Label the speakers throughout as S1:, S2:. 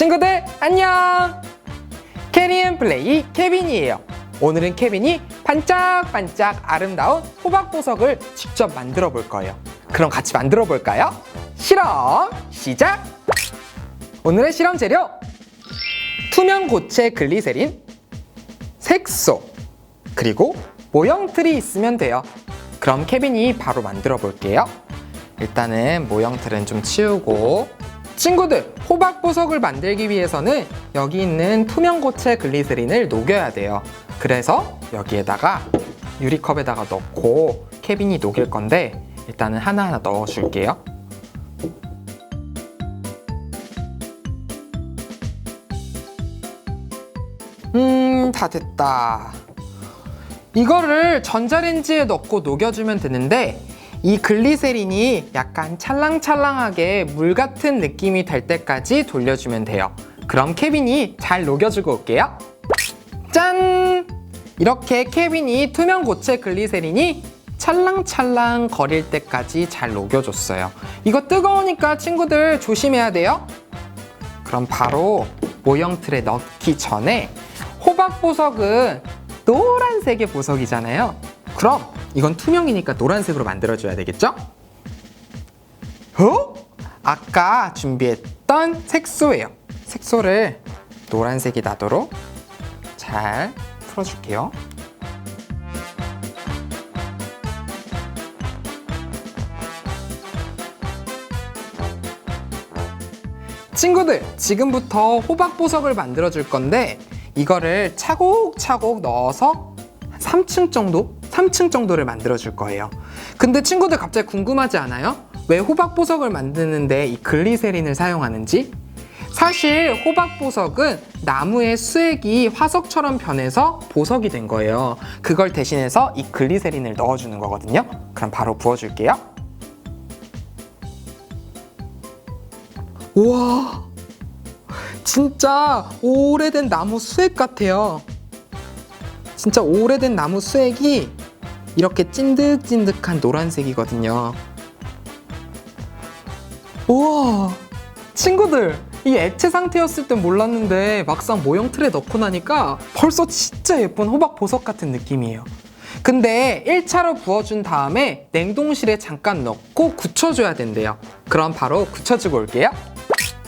S1: 친구들 안녕! 캐리앤 플레이 케빈이에요. 오늘은 케빈이 반짝반짝 아름다운 호박 보석을 직접 만들어 볼 거예요. 그럼 같이 만들어 볼까요? 실험 시작! 오늘의 실험 재료 투명 고체 글리세린, 색소, 그리고 모형틀이 있으면 돼요. 그럼 케빈이 바로 만들어 볼게요. 일단은 모형틀은 좀 치우고 친구들 호박 보석을 만들기 위해서는 여기 있는 투명 고체 글리세린을 녹여야 돼요. 그래서 여기에다가 유리컵에다가 넣고 케빈이 녹일 건데 일단은 하나하나 넣어 줄게요. 음, 다 됐다. 이거를 전자레인지에 넣고 녹여주면 되는데 이 글리세린이 약간 찰랑찰랑하게 물 같은 느낌이 될 때까지 돌려주면 돼요. 그럼 케빈이 잘 녹여주고 올게요. 짠! 이렇게 케빈이 투명 고체 글리세린이 찰랑찰랑 거릴 때까지 잘 녹여줬어요. 이거 뜨거우니까 친구들 조심해야 돼요. 그럼 바로 모형 틀에 넣기 전에 호박 보석은 노란색의 보석이잖아요. 그럼 이건 투명이니까 노란색으로 만들어줘야 되겠죠? 어? 아까 준비했던 색소예요. 색소를 노란색이 나도록 잘 풀어줄게요. 친구들, 지금부터 호박 보석을 만들어 줄 건데 이거를 차곡차곡 넣어서 3층 정도? 3층 정도를 만들어 줄 거예요. 근데 친구들 갑자기 궁금하지 않아요? 왜 호박 보석을 만드는데 이 글리세린을 사용하는지? 사실 호박 보석은 나무의 수액이 화석처럼 변해서 보석이 된 거예요. 그걸 대신해서 이 글리세린을 넣어주는 거거든요. 그럼 바로 부어줄게요. 우와, 진짜 오래된 나무 수액 같아요. 진짜 오래된 나무 수액이 이렇게 찐득찐득한 노란색이거든요. 우와, 친구들, 이 액체 상태였을 땐 몰랐는데 막상 모형 틀에 넣고 나니까 벌써 진짜 예쁜 호박 보석 같은 느낌이에요. 근데 1차로 부어준 다음에 냉동실에 잠깐 넣고 굳혀줘야 된대요. 그럼 바로 굳혀주고 올게요.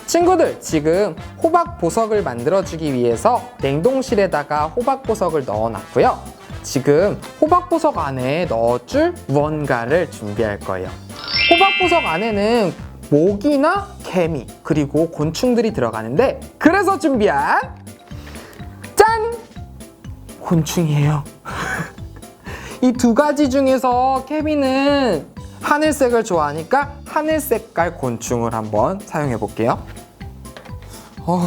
S1: 친구들 지금 호박 보석을 만들어주기 위해서 냉동실에다가 호박 보석을 넣어놨고요. 지금 호박 보석 안에 넣어줄 무언가를 준비할 거예요. 호박 보석 안에는 모기나 개미 그리고 곤충들이 들어가는데 그래서 준비한 짠 곤충이에요. 이 두 가지 중에서 케빈은 하늘색을 좋아하니까 하늘 색깔 곤충을 한번 사용해 볼게요. 어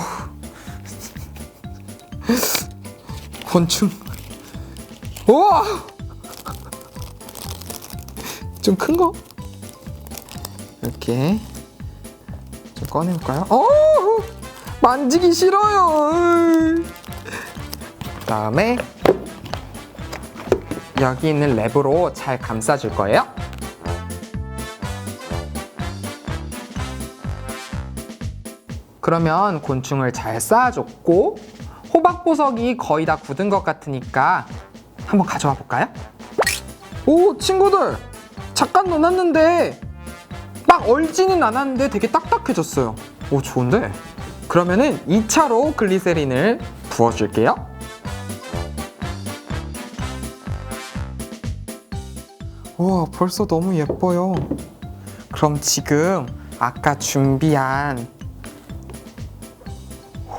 S1: 곤충. 우와! 좀 큰 거? 이렇게 좀 꺼내볼까요? 어! 만지기 싫어요. 그 다음에 여기 있는 랩으로 잘 감싸줄 거예요. 그러면 곤충을 잘 쌓아줬고 호박 보석이 거의 다 굳은 것 같으니까 한번 가져와 볼까요? 오 친구들 잠깐 넣어놨는데 막 얼지는 않았는데 되게 딱딱해졌어요. 오 좋은데? 그러면은 2차로 글리세린을 부어줄게요. 우와 벌써 너무 예뻐요. 그럼 지금 아까 준비한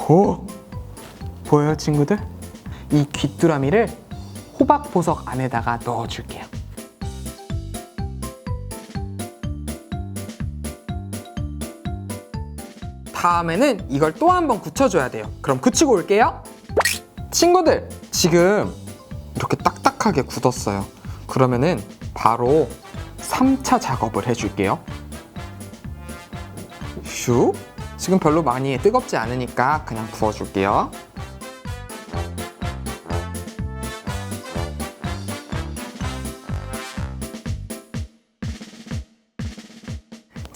S1: 오 보여요 친구들? 이 귀뚜라미를 호박 보석 안에다가 넣어줄게요. 다음에는 이걸 또 한 번 굳혀줘야 돼요. 그럼 굳히고 올게요. 친구들 지금 이렇게 딱딱하게 굳었어요. 그러면은 바로 3차 작업을 해줄게요. 슉. 지금 별로 많이 뜨겁지 않으니까 그냥 부어줄게요.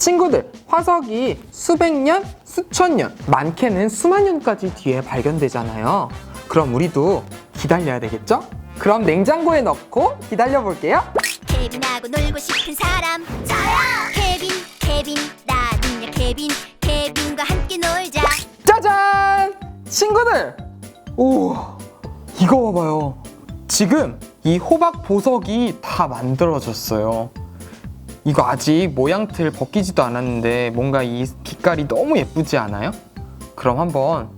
S1: 친구들, 화석이 수백 년, 수천 년, 많게는 수만 년까지 뒤에 발견되잖아요. 그럼 우리도 기다려야 되겠죠? 그럼 냉장고에 넣고 기다려 볼게요.
S2: 케빈하고 놀고 싶은 사람 저요 케빈 케빈 나는요 케빈 케빈과 함께 놀자
S1: 짜잔! 친구들! 오, 이거 봐봐요. 지금 이 호박 보석이 다 만들어졌어요. 이거 아직 모양틀 벗기지도 않았는데 뭔가 이 빛깔이 너무 예쁘지 않아요? 그럼 한번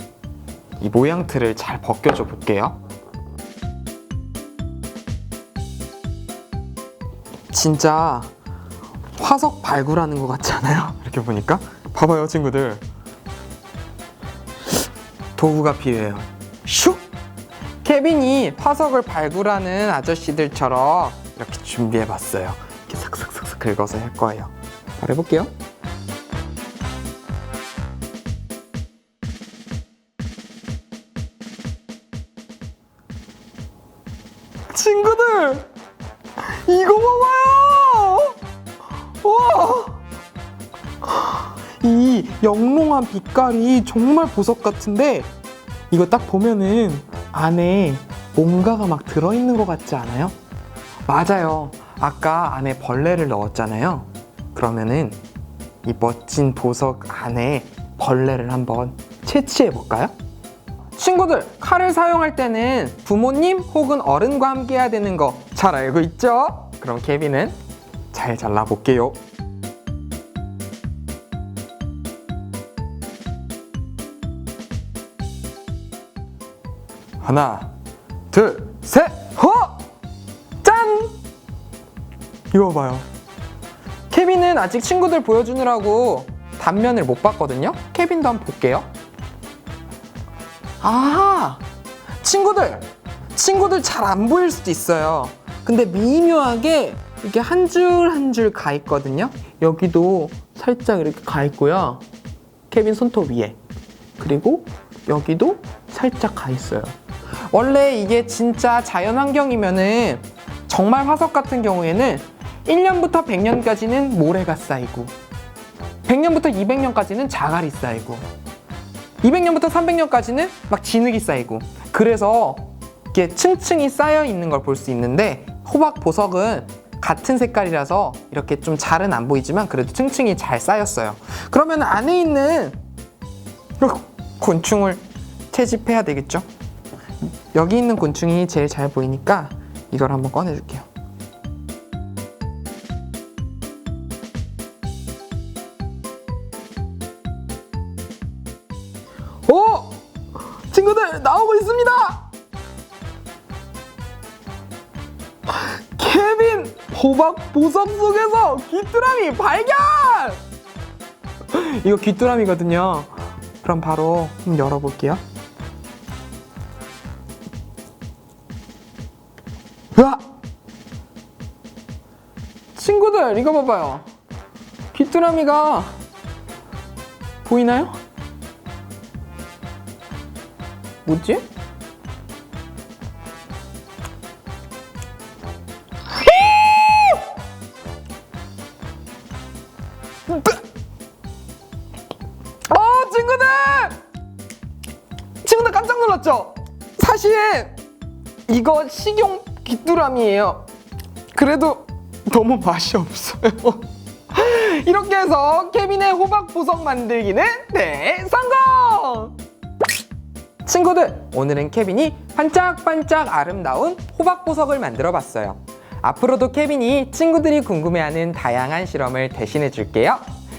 S1: 이 모양틀을 잘 벗겨줘 볼게요. 진짜 화석 발굴하는 것 같지 않아요? 이렇게 보니까 봐봐요 친구들 도구가 필요해요. 슉! 케빈이 화석을 발굴하는 아저씨들처럼 이렇게 준비해봤어요. 이렇게 삭삭삭삭 긁어서 할 거예요. 바로 해볼게요. 친구들! 이거 봐봐요! 와! 이 영롱한 빛깔이 정말 보석 같은데 이거 딱 보면은 안에 뭔가가 막 들어있는 것 같지 않아요? 맞아요. 아까 안에 벌레를 넣었잖아요. 그러면은 이 멋진 보석 안에 벌레를 한번 채취해 볼까요? 친구들, 칼을 사용할 때는 부모님 혹은 어른과 함께 해야 되는 거 잘 알고 있죠? 그럼 케빈은 잘 잘라 볼게요. 하나, 둘, 셋, 허! 짠! 이거 봐요. 케빈은 아직 친구들 보여주느라고 단면을 못 봤거든요. 케빈도 한번 볼게요. 아, 친구들, 친구들 잘 안 보일 수도 있어요. 근데 미묘하게 이게 한 줄 한 줄 가 있거든요. 여기도 살짝 이렇게 가 있고요. 케빈 손톱 위에. 그리고 여기도 살짝 가 있어요. 원래 이게 진짜 자연 환경이면은 정말 화석 같은 경우에는 1년부터 100년까지는 모래가 쌓이고 100년부터 200년까지는 자갈이 쌓이고 200년부터 300년까지는 막 진흙이 쌓이고 그래서 이게 층층이 쌓여 있는 걸 볼 수 있는데 호박 보석은 같은 색깔이라서 이렇게 좀 잘은 안 보이지만 그래도 층층이 잘 쌓였어요. 그러면 안에 있는 곤충을 채집해야 되겠죠? 여기 있는 곤충이 제일 잘 보이니까 이걸 한번 꺼내줄게요. 친구들 나오고 있습니다! 케빈 호박 보석 속에서 귀뚜라미 발견! 이거 귀뚜라미거든요. 그럼 바로 열어볼게요. 으아! 친구들 이거 봐봐요. 귀뚜라미가 보이나요? 뭐지? 어 친구들! 친구들 깜짝 놀랐죠? 사실 이거 식용 귀뚜라미예요. 그래도 너무 맛이 없어요. 이렇게 해서 케빈의 호박 보석 만들기는 대성공! 친구들, 오늘은 케빈이 반짝반짝 아름다운 호박 보석을 만들어 봤어요. 앞으로도 케빈이 친구들이 궁금해하는 다양한 실험을 대신해 줄게요.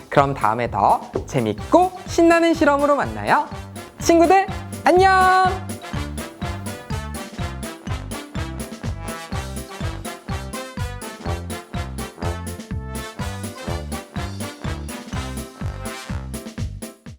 S1: 그럼 다음에 더 재밌고 신나는 실험으로 만나요. 친구들, 안녕!